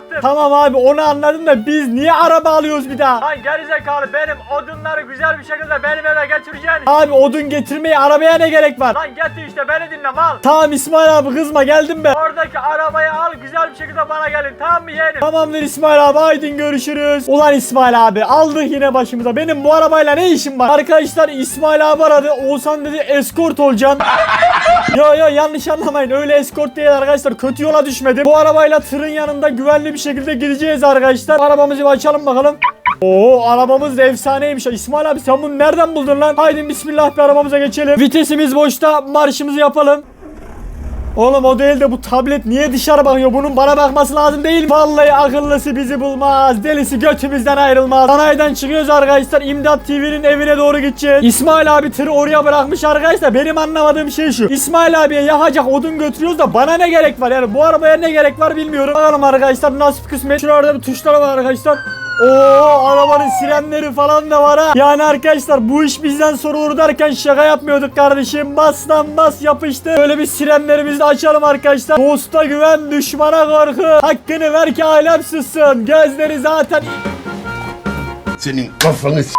bıraktım. Tamam abi onu anladım da biz niye araba alıyoruz bir daha? Lan gerizekalı benim odunları güzel bir şekilde benim eve getireceksin. Abi odun getirmeye arabaya ne gerek var? Lan getir işte beni dinle mal. Tamam İsmail abi kızma geldim ben. Oradaki arabayı al güzel bir şekilde bana gelin tamam mı yeğenim? Tamamdır İsmail abi haydin görüşürüz. Ulan İsmail abi aldık yine başımıza. Benim bu arabayla ne işim var? Arkadaşlar İsmail abi aradı. Oğuzhan dedi eskort olacaksın. Yo yo yanlış anlamayın. Öyle eskort değil arkadaşlar. Kötü yola düşmedim. Bu arabayla tırın yanında güvenli bir şekilde gideceğiz arkadaşlar. Arabamızı açalım bakalım. Oo arabamız efsaneymiş. İsmail abi sen bunu nereden buldun lan? Haydi bismillah bir arabamıza geçelim. Vitesimiz boşta marşımızı yapalım. Oğlum o değil de bu tablet niye dışarı bakıyor? Bunun bana bakması lazım değil mi? Vallahi akıllısı bizi bulmaz. Delisi götümüzden ayrılmaz. Sanayiden çıkıyoruz arkadaşlar. İmdat TV'nin evine doğru gideceğiz. İsmail abi tırı oraya bırakmış arkadaşlar. Benim anlamadığım şey şu. İsmail abiye yakacak odun götürüyoruz da bana ne gerek var? Yani bu arabaya ne gerek var bilmiyorum. Bakalım arkadaşlar nasip kısmet. Şurada bir tuşlar var arkadaşlar. Oo arabanın sirenleri falan da var ha. Yani arkadaşlar bu iş bizden sorulur derken şaka yapmıyorduk kardeşim. Bas lan bas yapıştı. Böyle bir sirenlerimizi de açalım arkadaşlar. Dosta güven düşmana korku. Hakkını ver ki alem sussun. Gözleri zaten Senin kafanı s-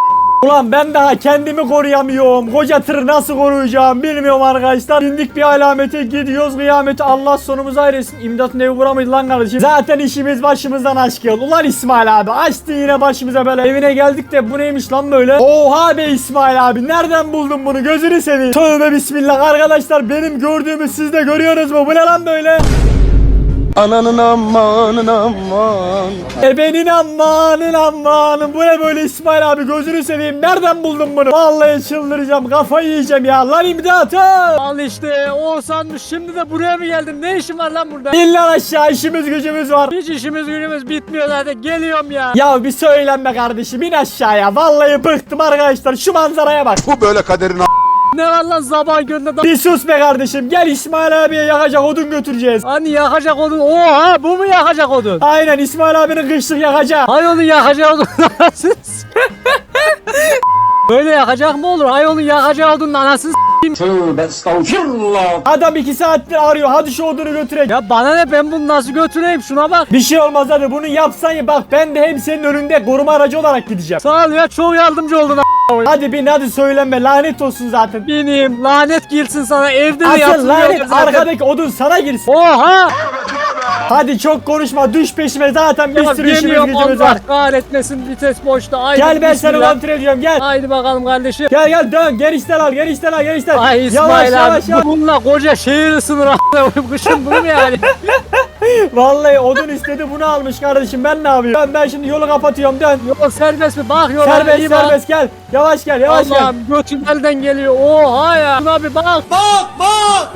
Ulan ben daha kendimi koruyamıyorum. Koca tırı nasıl koruyacağım bilmiyorum arkadaşlar. Bindik bir alamete gidiyoruz kıyamete. Allah sonumuzu ayırsın. İmdatın evi bura mıydı lan kardeşim? Zaten işimiz başımızdan aşkın. Ulan İsmail abi açtı yine başımıza böyle. Evine geldik de bu neymiş lan böyle? Oha be İsmail abi nereden buldun bunu gözünü seveyim. Tövbe bismillah arkadaşlar benim gördüğümü siz de görüyorsunuz mu? Bu ne lan böyle? Ananın amanın aman. Ebenin amanın amanın bu ne böyle İsmail abi gözünü seveyim nereden buldun bunu? Vallahi çıldıracağım kafayı yiyeceğim ya lan imdatı. Al işte Oğuzhan şimdi de buraya mı geldin? Ne işin var lan burada? İn lan aşağı işimiz gücümüz var. Hiç işimiz gücümüz bitmiyor zaten geliyorum ya. Ya bir söylenme kardeşim in aşağıya. Vallahi bıktım arkadaşlar şu manzaraya bak. Bu böyle kaderin a- Ne var lan sabah gönlünde Bir sus be kardeşim gel İsmail abiye yakacak odun götüreceğiz. Hani yakacak odun? Oha bu mu yakacak odun? Aynen İsmail abinin kışlık yakacak. Hay onu yakacak odun Böyle yakacak mı olur? Hay onu yakacak odunun anasını s- Adam iki saattir arıyor hadi şu odunu götürek. Ya bana ne ben bunu nasıl götüreyim şuna bak. Bir şey olmaz hadi bunu yapsan ya bak ben de hem senin önünde koruma aracı olarak gideceğim. Sağ ol ya çok yardımcı oldun Hadi bin hadi söylenme lanet olsun zaten. Bineyim lanet girsin sana evde de Asıl lanet zaten. arkadaki odun sana girsin. Oha! Hadi çok konuşma düş peşime zaten bir Ya sürü işimiz gücümüz var. kahretmesin vites boşta. Haydi Gel ben seni kontrol ediyorum gel. Haydi bakalım kardeşim. Gel gel dön genişten al genişten al genişten. Ay İsmail yavaş abi yavaş yavaş. bununla koca şehir ısınır a**ına kışın bunu mu yani? Vallahi odun istedi bunu almış kardeşim ben ne yapayım? Ben, ben şimdi yolu kapatıyorum dön. Yol serbest mi? Bak yola Serbest iyi bak. serbest gel. Yavaş gel yavaş gel. Allah'ım götün elden geliyor. Oha ya. Şuna bir bak. Bak bak.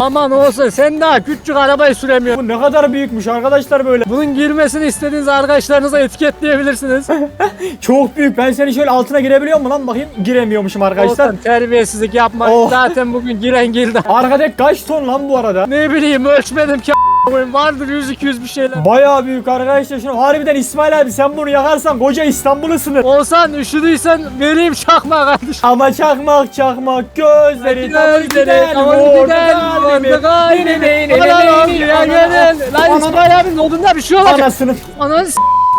Aman olsun sen daha küçük arabayı süremiyorsun. Bu ne kadar büyükmüş arkadaşlar böyle. Bunun girmesini istediğiniz arkadaşlarınıza etiketleyebilirsiniz. Çok büyük. Ben seni şöyle altına girebiliyor mu lan bakayım? Giremiyormuşum arkadaşlar. Olsun terbiyesizlik yapma. Oh. Zaten bugün giren girdi. Arkadaki kaç ton lan bu arada? ne bileyim ölçmedim ki Vardır 100-200 bir şeyler. Bayağı büyük arkadaşlar. Şunu harbiden İsmail abi sen bunu yakarsan koca İstanbul ısınır. Olsan üşüdüysen vereyim çakma kardeşim. Ama çakmak çakmak gözleri Gözleri tavır Ulan ya gelin Lan İsmail abinin odunda bir şey olacak Anasını. Ananı s***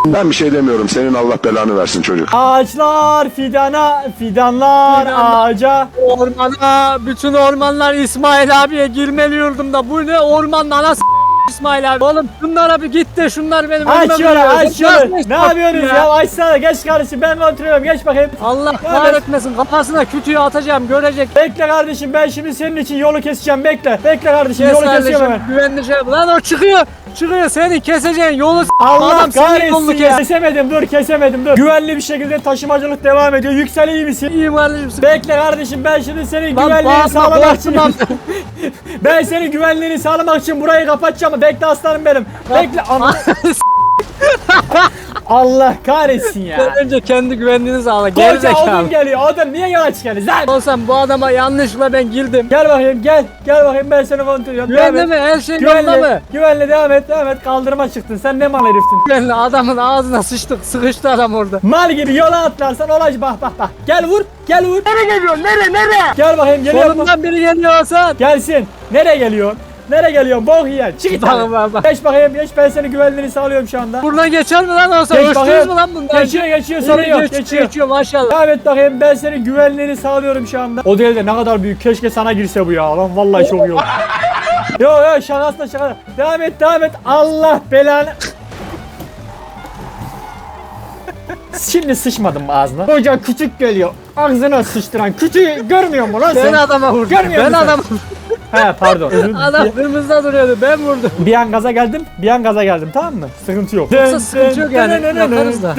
Ben bir şey demiyorum. Senin Allah belanı versin çocuk. Ağaçlar fidana, fidanlar Fidan- ağaca. Ormana bütün ormanlar İsmail abiye girmeli yurdumda Bu ne ormanın anası İsmail abi Oğlum şunlara bir git de şunlar benim önüme Aç yolu duruyor. aç yolu. Ne yapıyorsunuz ya? Açsana geç kardeşim ben kontrol ediyorum. Geç bakayım. Allah kahretmesin kafasına kütüğü atacağım görecek Bekle kardeşim ben şimdi senin için yolu keseceğim. Bekle. Bekle kardeşim yolu kesiyorum hemen. güvenli şey Lan o çıkıyor çıkıyor seni keseceğin yolu s- Allah Adam senin kahretsin ya. kes Kesemedim dur kesemedim dur. Güvenli bir şekilde taşımacılık devam ediyor. Yüksel iyi misin? İyiyim kardeşim Bekle kardeşim ben şimdi senin Lan güvenliğini bağırma, sağlamak için ben senin güvenliğini sağlamak için burayı kapatacağım. Bekle aslanım benim. Bekle Ana- Allah kahretsin ya. Sen önce kendi güvenliğini sağla Koca gerizekalı odun geliyor. Odun niye yola çıkıyorsun? Lan. Olsam bu adama yanlışla ben girdim. Gel bakayım gel. Gel bakayım ben seni kontrol ediyorum. Güvenli mi? Her şey yolunda Güvenli, mı? güvenli devam et devam et kaldırıma çıktın sen ne mal herifsin Güvenli adamın ağzına sıçtık. Sıkıştı adam orada. Mal gibi yola atlarsan olay bak bak bak gel vur gel vur Nereye geliyorsun nereye nereye Gel bakayım geliyor mu? Solumdan biri geliyor Hasan. Gelsin nereye geliyorsun Nereye geliyorsun? Bok yiyen. Çık git. Bak, bak, bak. Geç bakayım geç ben senin güvenliğini sağlıyorum şu anda. Buradan geçer mi lan olsa? Geç bakayım. mü lan bundan? Geçiyor geçiyor sorun yok Geç- geçiyor. Geçiyor maşallah. Devam et bakayım ben senin güvenliğini sağlıyorum şu anda. O değil de ne kadar büyük keşke sana girse bu ya lan vallahi çok iyi oldu. Yo yo şakasına şaka. Devam et devam et Allah belanı. Şimdi sıçmadım mı ağzına? Hoca küçük geliyor. Ağzına sıçtıran küçüğü görmüyor mu lan Ben sen? adama vurdum. Görmüyor Ben musun? adam He pardon. Özür- adam kırmızıda duruyordu. Ben vurdum. Bir an gaza geldim, bir an gaza geldim tamam mı? Sıkıntı yok. Yoksa sıkıntı yok yani, yaparız da.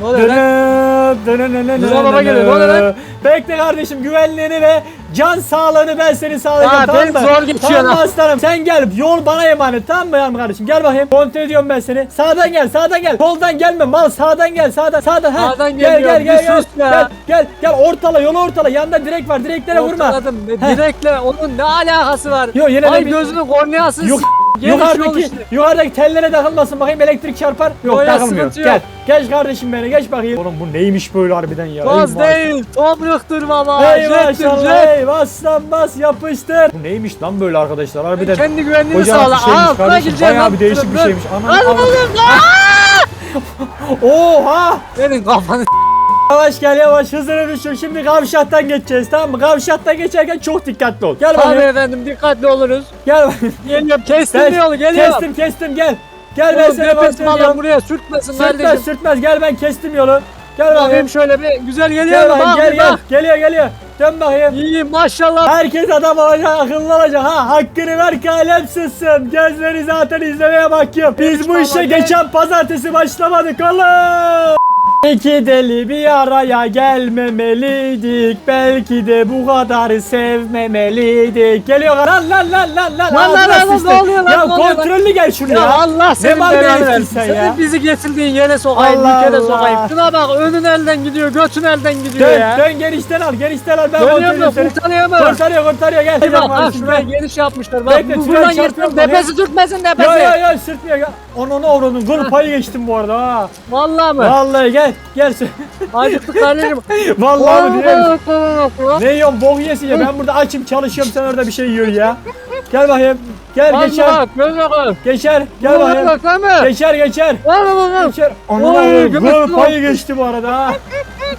Ne oluyor lan? Rıza baba geliyor, ne oluyor lan? Bekle kardeşim güvenliğini ve can sağlığını ben senin sağlayacağım Ya, tamam mı? zor geçiyor Tamam lan. aslanım sen gel yol bana emanet tamam mı yanım kardeşim gel bakayım kontrol ediyorum ben seni sağdan gel sağdan gel soldan gelme mal sağdan gel sağdan sağdan ha. Sağdan gel gel geliyorum, gel bir gel, sus ya. gel gel gel ortala yolu ortala yanda direk var direklere vurma. Ortaladım. Direkle onun ne alakası var? Yok, yine de Ay bir- gözümün korneası. Yok, yukarıdaki işte. yukarıdaki tellere takılmasın bakayım elektrik çarpar. Yok Yok ya, takılmıyor. sıkıntı yok. Gel. Geç kardeşim beni geç bakayım. Oğlum bu neymiş böyle harbiden ya. Toz Ey değil, topraktır baba. Ey Jettir, maşallah jet. ey bas lan bas yapıştır. Bu neymiş lan böyle arkadaşlar harbiden. Kendi güvenliğini sağla. bir şeymiş Aa, buna kardeşim. Bayağı lan. bir değişik bir Dur, şeymiş. Anam, anam. Oha! Senin kafanı Yavaş gel yavaş hızını düşür. Şimdi kavşaktan geçeceğiz tamam mı? Kavşaktan geçerken çok dikkatli ol. Gel Tabii bakayım. efendim dikkatli oluruz. Gel bakayım. Geliyorum kestim Ben- yolu geliyorum. Kestim kestim gel. Gel ben Oğlum seni nefes ediyorum. buraya sürtmesin Sürtmez kardeşim. sürtmez gel ben kestim yolu. Gel bakayım. Bakayım şöyle bir güzel Gel geliyor bakayım Bak gel gel. Geliyor geliyor. Dön bakayım. İyi maşallah. Herkes adam olacak, akıllı olacak ha. Hakkını ver ki alem sızsın. Gözleri zaten izlemeye bakıyor. Biz bu işe geçen pazartesi başlamadık oğlum. İki deli bir araya gelmemeliydik. Belki de bu kadar sevmemeliydik. Geliyor lan lan lan lan lan. Lan, lan, lan, lan, ne oluyor lan, Ya ne oluyor lan? kontrollü gel şuraya. Ya Allah senin mal belanı versin. sen ya. bizi getirdiğin yere sokayım, Allah kere Allah. sokayım. Şuna bak önün elden gidiyor, götün elden gidiyor Dön, ya. dön genişten al, genişten al. Ben kontrol Dönüyor mu? ediyorum seni. Kurtarıyor mu? Kurtarıyor, kurtarıyor. Gel. Bir bak kardeşim, şuraya gel. geniş yapmışlar. Bak Bekle, bu tünel buradan çarpıyor yırtın. bak ya. Nefesi tutmasın Ya nefesi. ya ya sırtmıyor. Onu onu avradın. Gol payı geçtim bu arada ha. Vallahi mı? Vallahi gel gel. Acıktık kardeşim. Vallahi mı diyelim. Vallahi. Ne yiyorsun bok yesin ya ben burada açım çalışıyorum sen orada bir şey yiyorsun ya. Gel bakayım. Gel geçer. Vallahi göz bakalım. Geçer. Gel bakayım. Vallahi? Geçer geçer. Vallahi. Geçer. Gol yok. payı geçti bu arada ha.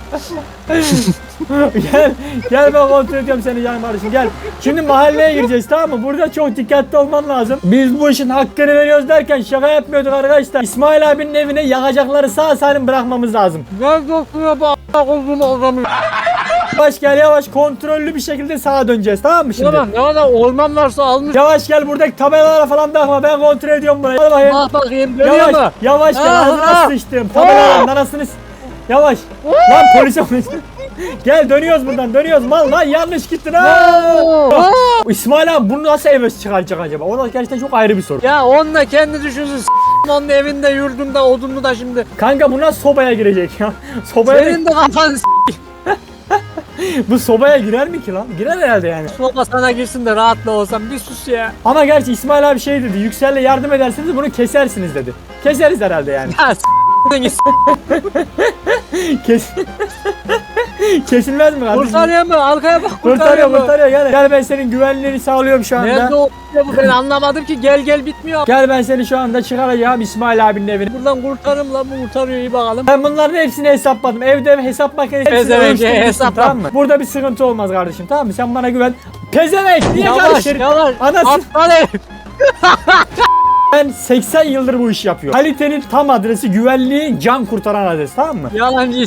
gel gel ben kontrol ediyorum seni canım kardeşim gel. Şimdi mahalleye gireceğiz tamam mı? Burada çok dikkatli olman lazım. Biz bu işin hakkını veriyoruz derken şaka yapmıyorduk arkadaşlar. İsmail abinin evine yakacakları sağ salim bırakmamız lazım. Göz dokuyor bu a**a adamı. Yavaş gel yavaş kontrollü bir şekilde sağa döneceğiz tamam mı şimdi? Bak ne kadar orman varsa almış. Yavaş gel buradaki tabelalara falan bakma ben kontrol ediyorum burayı. Hadi bakayım. Bak bakayım dönüyor Yavaş, mu? yavaş gel ağzına sıçtım. Tabelaların arasını Yavaş. Lan polise Gel dönüyoruz buradan dönüyoruz mal lan yanlış gittin ha. İsmail abi bunu nasıl eve çıkaracak acaba? O da gerçekten çok ayrı bir soru. Ya onunla kendi düşünsün. Onun evinde, yurdunda, odunlu da şimdi. Kanka bu nasıl sobaya girecek ya? Sobaya Senin de kafan bu sobaya girer mi ki lan? Girer herhalde yani. soba sana girsin de rahatla olsam. Bir sus ya. Ama gerçi İsmail abi şey dedi. Yüksel'le yardım ederseniz bunu kesersiniz dedi. Keseriz herhalde yani. Ya s- git. Kes Kesilmez mi kardeşim? Kurtarıyor mu? Arkaya bak Kurtarıyor kurtarıyor mu? kurtarıyor gel. Gel ben senin güvenliğini sağlıyorum şu anda. Nerede o bu ben anlamadım ki gel gel bitmiyor. Gel ben seni şu anda çıkaracağım İsmail abinin evine. Buradan kurtarım lan bu kurtarıyor iyi bakalım. Ben bunların hepsini hesapladım. Evde hesap makinesi hepsini Pezevenk, ölçtüm, biçtim, hesapla. tamam mı? Burada bir sıkıntı olmaz kardeşim tamam mı? Sen bana güven. Pezevenk niye Yavaş karıştırın? yavaş. Anasını Aptal. ben 80 yıldır bu işi yapıyorum. Kalitenin tam adresi güvenliği can kurtaran adres tamam mı? Yalancı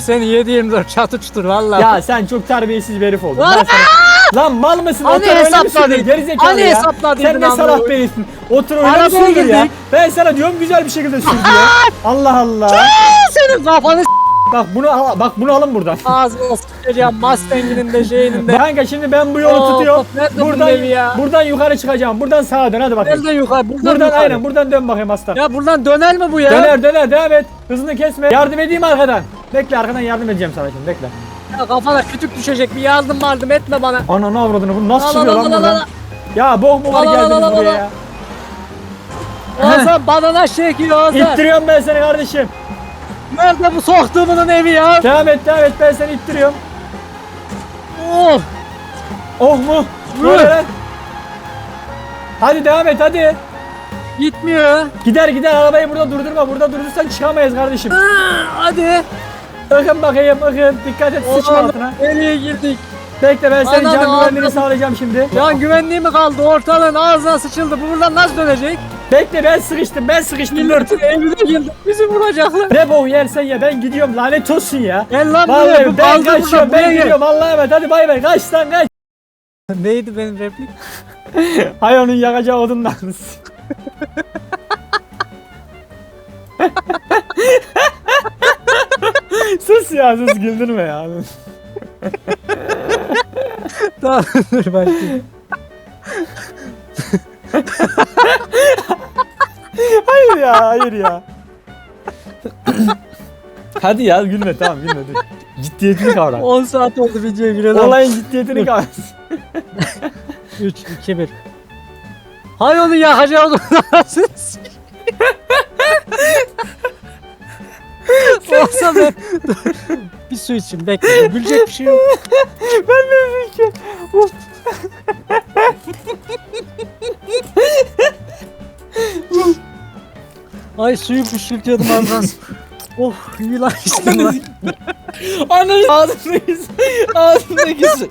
seni 7-24 çatı çutur valla. Ya sen çok terbiyesiz bir herif oldun. Ben sana- Lan mal mısın? Hani Otur öyle mi sürdün? Gerizekalı Hani ya. Sen ne salak herifsin. Otur öyle mi sürdün ya? Ben sana diyorum güzel bir şekilde sür diye. Allah Allah. senin kafanı Bak bunu al, bak bunu alın buradan. ağzına s**eceğim Mustang'inin de şeyinin de. Kanka şimdi ben bu yolu Of, tutuyorum. nerede bunun Buradan evi ya? buradan yukarı çıkacağım. Buradan sağa dön hadi bakayım. Nereden yukarı? Buradan, Buradan yukarı. aynen buradan dön bakayım aslan. Ya buradan döner mi bu ya? Döner döner devam et. Hızını kesme. Yardım edeyim arkadan. Bekle arkadan yardım edeceğim sana şimdi bekle. Ya kafana kütük düşecek bir yardım yardım etme bana. Ana ne avradını bu nasıl Al, çıkıyor al, lan al, al, buradan? al. Ya bok mu var Al, al, geldiniz al, al, buraya al. ya. Ozan badana çekiyor Ozan. İttiriyorum ben seni kardeşim. Nerede bu soktuğumun evi ya? Devam et devam et ben seni ittiriyorum. Of. Oh mu? Böyle lan. Hadi devam et hadi. Gitmiyor. Gider gider arabayı burada durdurma. Burada durdursan çıkamayız kardeşim. Hadi. Bakın bakayım bakın. Dikkat et sıçma altına. Nereye girdik? Bekle ben senin Ananı can güvenliğini avradım. sağlayacağım şimdi. Can güvenliği mi kaldı? Ortalığın ağzına sıçıldı. Bu buradan nasıl dönecek? Bekle ben sıkıştım ben sıkıştım dur. Milletin evine girdik. Bizi vuracaklar. Ne bok yersen ya ben gidiyorum lanet olsun ya. Gel lan buraya. Vallahi Bu ben burada. kaçıyorum ben gel. gidiyorum Allah'a emanet hadi bay bay kaç lan kaç. Neydi benim replik? Hay onun yakacağı odundan. sus ya sus güldürme ya. Tamam dur başlayayım. Ya hayır ya. Hadi ya gülme tamam gülme dur. Ciddiyetini kavra. 10 saat oldu videoya girelim. Olayın ciddiyetini kavra. 3, 2, 1. Hay onu yakacağı onu nasıl Olsa ben bir su için bekle. Gülecek bir şey yok. ben de üzülüyorum. Ay suyu püskürtüyordum az oh iyi lan içtim lan. Ananı ağzımdaki su. Ağzımdaki su.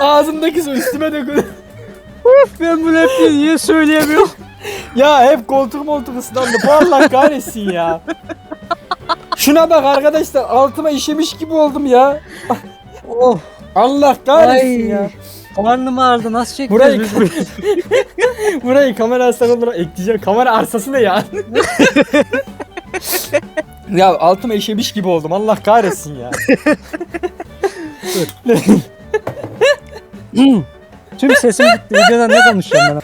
Ağzımdaki su üstüme dökülür. Ben bu repliği niye söyleyemiyorum? Ya hep koltuk moltuk ıslandı. Bu Allah kahretsin ya. Şuna bak arkadaşlar altıma işemiş gibi oldum ya. oh. Allah kahretsin Ay. ya. Karnım ağrıdı nasıl çekeceğiz Burayı, biz bu burayı kamera arsası olarak ekleyeceğim. Kamera arsası ne ya? ya altıma işemiş gibi oldum. Allah kahretsin ya. Tüm sesim gitti. Videoda ne konuşacağım ben?